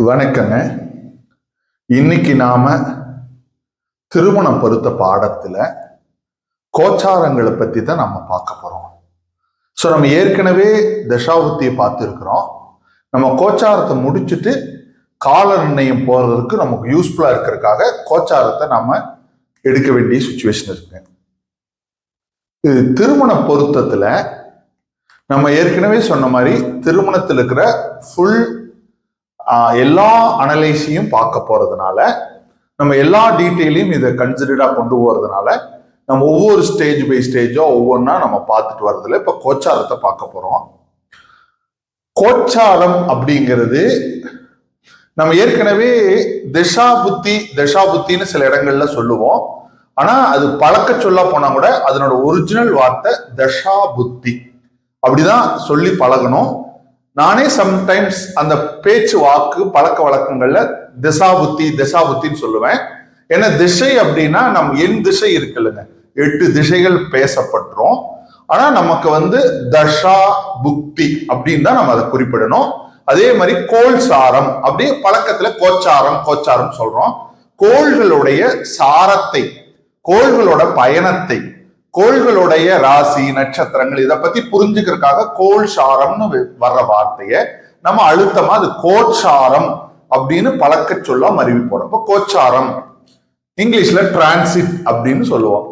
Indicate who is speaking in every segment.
Speaker 1: வணக்கங்க. இன்னைக்கு நாம திருமணம் பொருத்த பாடத்துல கோச்சாரங்களை பத்தி தான் நம்ம பார்க்க போறோம். ஸோ நம்ம ஏற்கனவே தசாபுத்தியை பார்த்துருக்குறோம். நம்ம கோச்சாரத்தை முடிச்சுட்டு கால நிர்ணயம் போறதுக்கு நமக்கு யூஸ்ஃபுல்லா இருக்கிறதுக்காக கோச்சாரத்தை நம்ம எடுக்க வேண்டிய சுச்சுவேஷன் இருக்கு. இது திருமண பொருத்தத்துல நம்ம ஏற்கனவே சொன்ன மாதிரி திருமணத்தில் இருக்கிற ஃபுல் எல்லா அனலைஸையும் பார்க்க போறதுனால நம்ம எல்லா டீட்டெயிலையும் இதை கன்சிடரா கொண்டு போறதுனால நம்ம ஒவ்வொரு ஸ்டேஜ் பை ஸ்டேஜோ ஒவ்வொன்றா நம்ம பார்த்துட்டு வர்றதுல இப்ப கோச்சாரத்தை பார்க்க போறோம். கோச்சாரம் அப்படிங்கிறது நம்ம ஏற்கனவே திஷா புத்தி புத்தின்னு சில இடங்கள்ல சொல்லுவோம். ஆனா அது பழக்க சொல்ல போனா கூட அதனோட ஒரிஜினல் வார்த்தை தசா புத்தி அப்படிதான் சொல்லி பழகணும். நானே சம்டைம்ஸ் அந்த பேச்சு வாக்கு பழக்க வழக்கங்கள்ல திசாபுத்தி திசாபுத்தின்னு சொல்லுவேன். ஏன்னா திசை அப்படின்னா நம் என் திசை இருக்குல்லங்க. எட்டு திசைகள் பேசப்பட்டுரும். ஆனா நமக்கு வந்து தஷா புக்தி அப்படின்னு தான் நம்ம அதை குறிப்பிடணும். அதே மாதிரி கோல் சாரம் அப்படியே பழக்கத்துல கோச்சாரம் கோச்சாரம் சொல்றோம். கோள்களுடைய சாரத்தை கோள்களோட பயணத்தை கோள்களுடைய ராசி நட்சத்திரங்கள் இதை பத்தி புரிஞ்சுக்கிறதுக்காக கோள் சாரம்னு வர்ற வார்த்தைய நம்ம அழுத்தமா அது கோச்சாரம் அப்படின்னு பழக்க சொல்ல அறிவி போறோம். இப்போ கோச்சாரம் இங்கிலீஷ்ல டிரான்சிட் அப்படின்னு சொல்லுவோம்.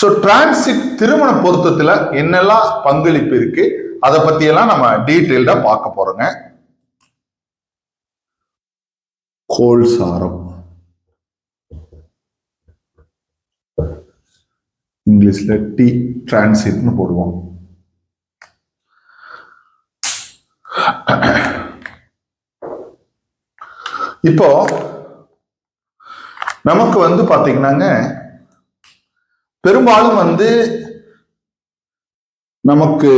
Speaker 1: ஸோ டிரான்சிட் திருமண பொருத்தத்துல என்னெல்லாம் பங்களிப்பு இருக்கு அதை பத்தி எல்லாம் நம்ம டீட்டெயில்டா பார்க்க போறோங்க. கோள் சாரம். இங்கிலீஷில் டி டிரான்சிட்னு போடுவோம். இப்போ நமக்கு வந்து பார்த்தீங்கன்னாங்க பெரும்பாலும் வந்து நமக்கு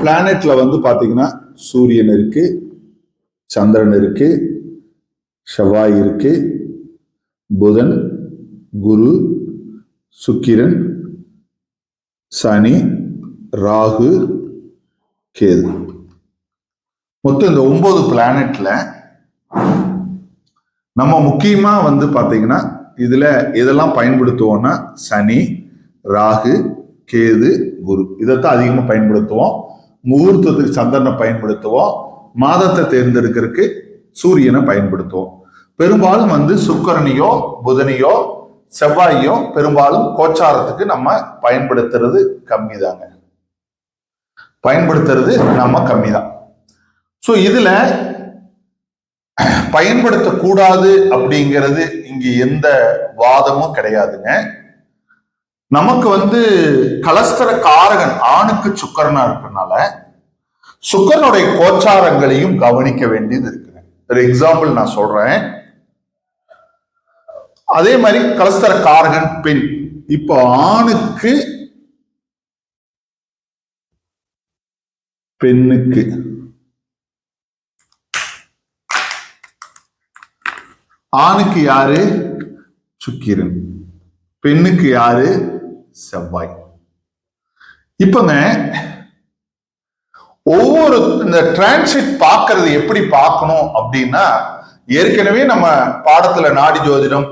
Speaker 1: பிளானெட்ல வந்து பார்த்தீங்கன்னா சூரியன் இருக்கு சந்திரன் இருக்கு செவ்வாய் இருக்கு புதன் குரு சுக்கிரன் சனி ராகு கேது. மொத்தம் இந்த ஒன்பது பிளானட்ல நம்ம முக்கியமா வந்து பாத்தீங்கன்னா இதுல இதெல்லாம் பயன்படுத்துவோம்னா சனி ராகு கேது குரு. இதைத்தான் அதிகமாக பயன்படுத்துவோம். முகூர்த்தத்துக்கு சந்திரனை பயன்படுத்துவோம். மாதத்தை தேர்ந்தெடுக்கிறதுக்கு சூரியனை பயன்படுத்துவோம். பெரும்பாலும் வந்து சுக்கரனையோ புதனையோ செவ்வாயும் பெரும்பாலும் கோச்சாரத்துக்கு நம்ம பயன்படுத்துறது கம்மி தாங்க பயன்படுத்துறது நம்ம கம்மி தான் ஸோ இதுல பயன்படுத்தக்கூடாது அப்படிங்கிறது இங்கு எந்த வாதமும் கிடையாதுங்க. நமக்கு வந்து கலஸ்தர காரகன் ஆணுக்கு சுக்கரனா இருக்கிறனால சுக்கரனுடைய கோச்சாரங்களையும் கவனிக்க வேண்டியது இருக்குங்க. ஒரு எக்ஸாம்பிள் நான் சொல்றேன். அதே மாதிரி கலஸ்தர காரகன் பெண். இப்போ ஆணுக்கு பெண்ணுக்கு. ஆணுக்கு யாரு? சுக்கிரன். பெண்ணுக்கு யாரு? செவ்வாய். இப்பங்க ஒவ்வொரு இந்த டிரான்சிட் பார்க்கறது எப்படி பார்க்கணும் அப்படின்னா ஏற்கனவே நம்ம பாடத்துல நாடி ஜோதிடம்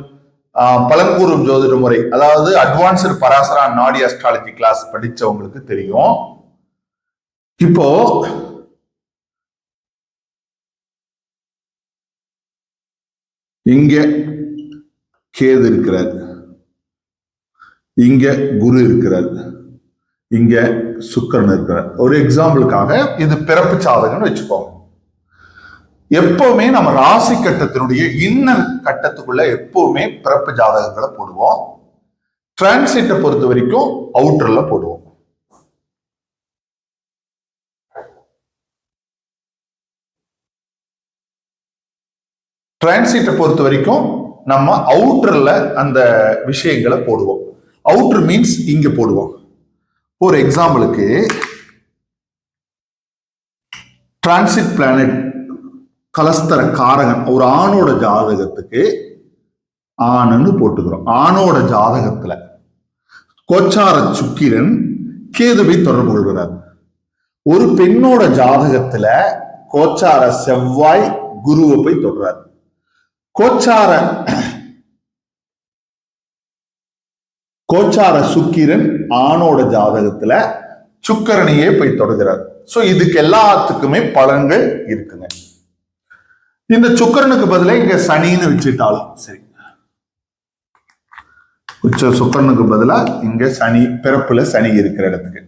Speaker 1: பழங்கூறும் ஜோதிட முறை அதாவது அட்வான்ஸ்டு பராசரா நாடி அஸ்ட்ராலஜி கிளாஸ் படிச்சவங்களுக்கு தெரியும். இப்போ இங்க கேது இருக்கிறார். இங்க குரு இருக்கிறார். இங்க சுக்கரன் இருக்கிறார். ஒரு எக்ஸாம்பிளுக்காக இது பிறப்பு சாதகம்னு வச்சுக்கோங்க. எப்பவுமே நம்ம ராசி கட்டத்தினுடைய இன்னர் கட்டத்துக்குள்ள எப்பவுமே பிறப்பு ஜாதகங்களை போடுவோம். டிரான்சிட்டை பொறுத்த வரைக்கும் அவுட்டர்ல போடுவோம். டிரான்சிட்டை பொறுத்த வரைக்கும் நம்ம அவுட்டர்ல அந்த விஷயங்களை போடுவோம். அவுட்டர் மீன்ஸ் இங்க போடுவோம். ஒரு எக்ஸாம்பிளுக்கு டிரான்சிட் பிளானட் கலஸ்தர காரகன் ஒரு ஆணோட ஜாதகத்துக்கு ஆணுன்னு போட்டுக்கிறோம். ஆணோட ஜாதகத்துல கோச்சார சுக்கிரன் கேதுவை தொடர்பு கொள்கிறார். ஒரு பெண்ணோட ஜாதகத்துல கோச்சார செவ்வாய் குருவை போய் தொடர்றார் கோச்சார கோச்சார சுக்கிரன் ஆணோட ஜாதகத்துல சுக்கரனையே போய் தொடர்கிறார் சோ இதுக்கு எல்லாத்துக்குமே பலன்கள் இருக்குங்க. இந்த சுக்கரனுக்கு பதிலாக இங்க சனின்னு வச்சுட்டாலும். சரி. உச்ச சுக்கரனுக்கு பதிலாக இங்க சனி பிறப்புல சனி இருக்கிற இடத்துக்கு.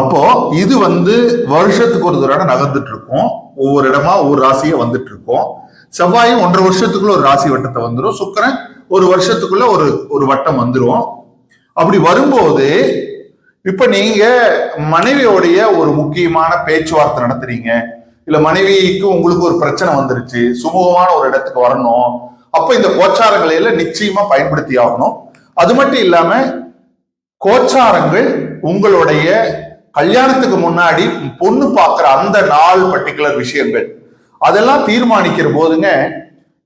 Speaker 1: அப்போ இது வந்து வருஷத்துக்கு ஒரு தடவை நகர்ந்துட்டு இருக்கும் ஒவ்வொரு இடமா ஒவ்வொரு ராசியை வந்துட்டு இருக்கும் செவ்வாயும் ஒன்றரை வருஷத்துக்குள்ள ஒரு ராசி வட்டத்தை வந்துடும் சுக்கரன் ஒரு வருஷத்துக்குள்ள ஒரு ஒரு வட்டம் வந்துடும் அப்படி வரும்போது இப்ப நீங்க மனைவியோடைய ஒரு முக்கியமான பேச்சுவார்த்தை நடத்துறீங்க. இல்ல மனைவிக்கு உங்களுக்கு ஒரு பிரச்சனை வந்துருச்சு சுமூகமான ஒரு இடத்துக்கு வரணும் அப்போ இந்த கோச்சாரங்களை எல்லாம் நிச்சயமா பயன்படுத்தி ஆகணும். அது மட்டும் இல்லாம கோச்சாரங்கள் உங்களுடைய கல்யாணத்துக்கு முன்னாடி பொண்ணு பார்க்குற அந்த நாள் பர்டிகுலர் விஷயங்கள் அதெல்லாம் தீர்மானிக்கிற போதுங்க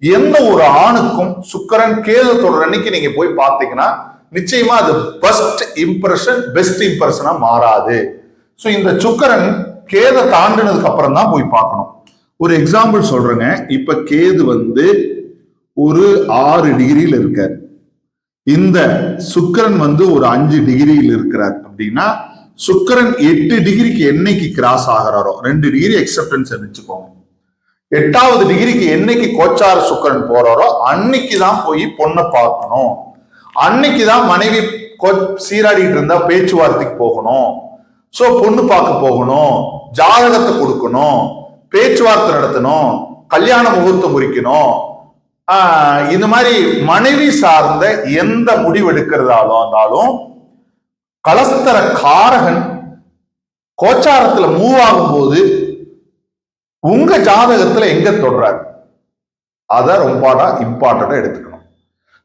Speaker 1: எந்த ஒரு ஆணுக்கும் சுக்கரன் கேது தொடர் அன்னைக்கு நீங்க போய் பார்த்தீங்கன்னா நிச்சயமா அது பெஸ்ட் இம்ப்ரெஷன் பெஸ்ட் இம்ப்ரெஷனா மாறாது. ஸோ இந்த சுக்கரன் கேதை தாண்டினதுக்கு அப்புறம் தான் போய் பார்க்கணும். ஒரு எக்ஸாம்பிள் சொல்றேங்க. இப்ப கேது வந்து ஒரு ஆறு டிகிரியில் இருக்கார். இந்த சுக்கரன் வந்து ஒரு அஞ்சு டிகிரியில் இருக்கிறார் அப்படின்னா சுக்கரன் எட்டு டிகிரிக்கு என்னைக்கு கிராஸ் ஆகிறாரோ ரெண்டு டிகிரி எக்ஸப்டன்ஸ் வச்சுக்கோங்க. எட்டாவது டிகிரிக்கு என்னைக்கு கோச்சார சுக்கரன் போறாரோ அன்னைக்கு தான் போய் பொண்ணை பார்க்கணும். அன்னைக்கு தான் மனைவி சீராடிட்டு இருந்தா பேச்சுவார்த்தைக்கு போகணும். ஸோ பொண்ணு பார்க்க போகணும். ஜாதகத்தை கொடுக்கணும் பேச்சுவார்த்தை நடத்தணும் கல்யாண முகூர்த்தம் குறிக்கணும் இந்த மாதிரி மனைவி சார்ந்த எந்த முடிவு எடுக்கிறதாலும் இருந்தாலும் கலஸ்தர காரகன் கோச்சாரத்துல மூவ் ஆகும் போது உங்க ஜாதகத்துல எங்க தொடுறாரு? அத ரொம்ப இம்பார்ட்டண்டா எடுத்துக்கணும்.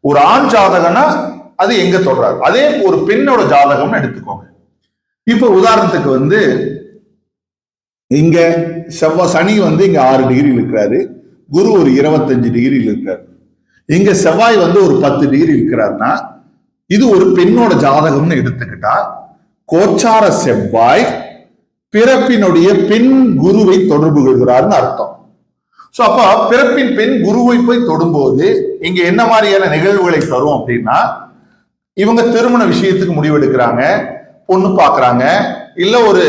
Speaker 1: ஒரு ஆண் ஜாதகம்னா அது எங்க தொடுறாரு? அதே ஒரு பெண்ணோட ஜாதகம்னு எடுத்துக்கோங்க. இப்ப உதாரணத்துக்கு வந்து இங்க செவ்வாய் சனி வந்து இங்க ஆறு டிகிரியில் இருக்கிறாரு. குரு ஒரு இருபத்தஞ்சு டிகிரியில் இருக்கிறார். இங்க செவ்வாய் வந்து ஒரு பத்து டிகிரி இருக்கிறாருன்னா இது ஒரு பெண்ணோட ஜாதகம்னு எடுத்துக்கிட்டா கோச்சார செவ்வாய் பிறப்பினுடைய பெண் குருவை தொடர்பு கொள்கிறார்னு அர்த்தம். ஸோ அப்போ பிறப்பின் பெண் குருவை போய் தொடும்போது இங்க என்ன மாதிரியான நிகழ்வுகளை தரும் அப்படின்னா இவங்க திருமண விஷயத்துக்கு முடிவெடுக்கிறாங்க பொண்ணு பார்க்குறாங்க இல்லை ஒரு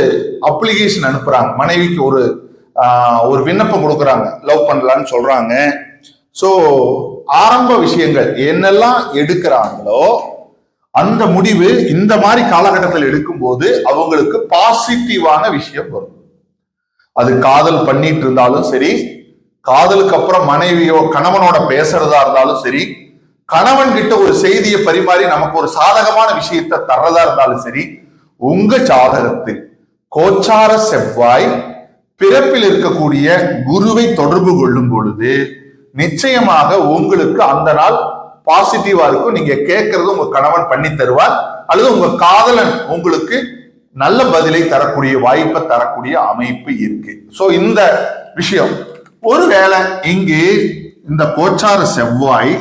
Speaker 1: அப்ளிகேஷன் அனுப்புறாங்க. மனைவிக்கு ஒரு ஒரு விண்ணப்பம் கொடுக்குறாங்க. லவ் பண்ணலான்னு சொல்றாங்க. ஸோ ஆரம்ப விஷயங்கள் என்னெல்லாம் எடுக்கிறாங்களோ அந்த முடிவு இந்த மாதிரி காலகட்டத்தில் எடுக்கும்போது அவங்களுக்கு பாசிட்டிவான விஷயம் வரும். அது காதல் பண்ணிட்டு இருந்தாலும் சரி காதலுக்கு அப்புறம் மனைவியோ கணவனோட பேசுறதா இருந்தாலும் சரி கணவன் கிட்ட ஒரு செய்தியை பரிமாறி நமக்கு ஒரு சாதகமான விஷயத்தை தர்றதா இருந்தாலும் சரி உங்க ஜாதகத்தில் கோச்சார செவ்வாய் பிறப்பில் இருக்கக்கூடிய குருவை தொடர்பு கொள்ளும் பொழுது நிச்சயமாக உங்களுக்கு அந்த நாள் பாசிட்டிவா இருக்கும். நீங்க கேட்கறது உங்க கணவன் பண்ணி தருவார். அல்லது உங்க காதலன் உங்களுக்கு நல்ல பதிலை தரக்கூடிய வாய்ப்பை தரக்கூடிய அமைப்பு இருக்கு. சோ இந்த விஷயம். ஒருவேளை இங்கு இந்த கோச்சார செவ்வாய்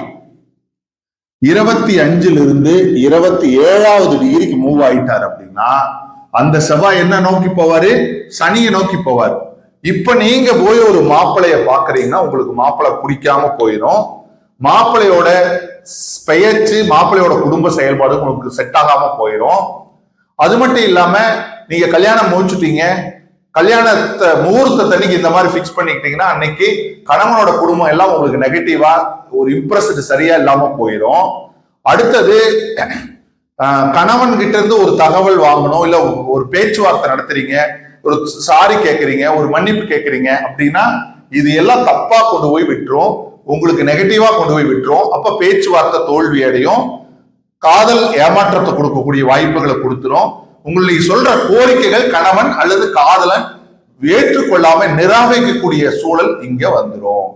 Speaker 1: இருபத்தி அஞ்சுல இருந்து இருபத்தி ஏழாவது டிகிரிக்கு மூவ் ஆயிட்டார் அப்படின்னா அந்த செவ்வாய் என்ன நோக்கி போவாரு? சனியை நோக்கி போவார். இப்ப நீங்க போய் ஒரு மாப்பிளைய பாக்குறீங்கன்னா உங்களுக்கு மாப்பிள்ளை பிடிக்காம போயிடும் மாப்பிள்ளையோட பெயர்ச்சி மாப்பிள்ளையோட குடும்ப செயல்பாடு உங்களுக்கு செட் ஆகாம போயிடும் அது மட்டும் இல்லாம நீங்க கல்யாணம் முடிச்சுட்டீங்க. கல்யாணத்தை முகூர்த்தத்தன்னைக்கு இந்த மாதிரி பிக்ஸ் பண்ணிக்கிட்டீங்கன்னா அன்னைக்கு கணவனோட குடும்பம் எல்லாம் உங்களுக்கு நெகட்டிவா ஒரு இம்ப்ரெஸ்டு சரியா இல்லாம போயிடும் அடுத்தது கணவன் கிட்ட இருந்து ஒரு தகவல் வாங்கணும் இல்ல ஒரு பேச்சுவார்த்தை நடத்துறீங்க ஒரு சாரி கேட்கறீங்க ஒரு மன்னிப்பு கேட்கறீங்க அப்படின்னா இது எல்லாம் தப்பா கொண்டு போய் விட்டுரும். உங்களுக்கு நெகட்டிவா கொண்டு போய் விட்டுரும். அப்ப பேச்சுவார்த்தை தோல்வி அடையும். காதல் ஏமாற்றத்தை கொடுக்கக்கூடிய வாய்ப்புகளை கொடுத்துரும். உங்களுக்கு சொல்ற கோரிக்கைகள் கணவன் அல்லது காதலன் ஏற்றுக்கொள்ளாம நிராகரிக்கக்கூடிய சூழல் இங்க வந்துடும்